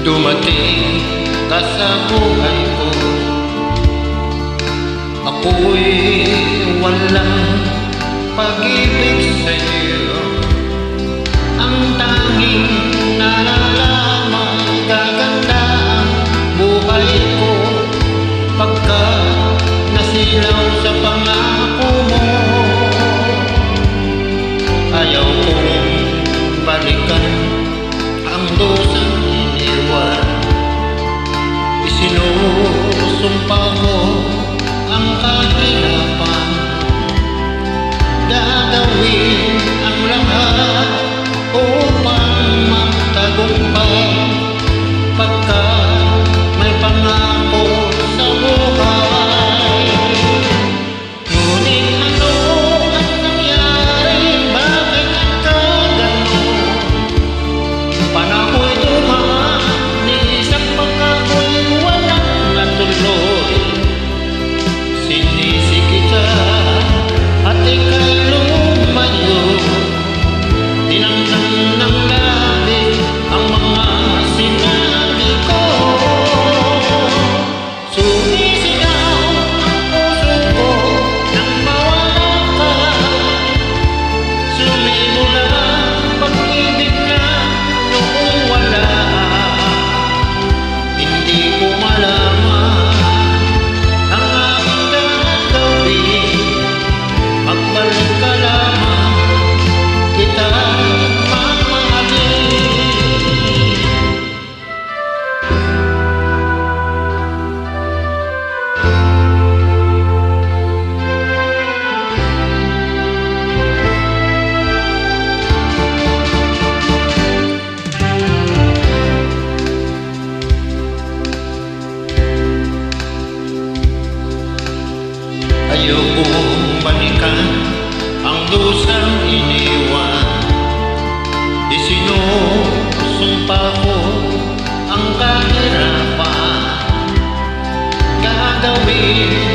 Dumating ka sa buhay ko. Ako'y walang pag-ibig sa'yo. Ang tanging nararamdaman we pahon ang kahirapan. Gagawin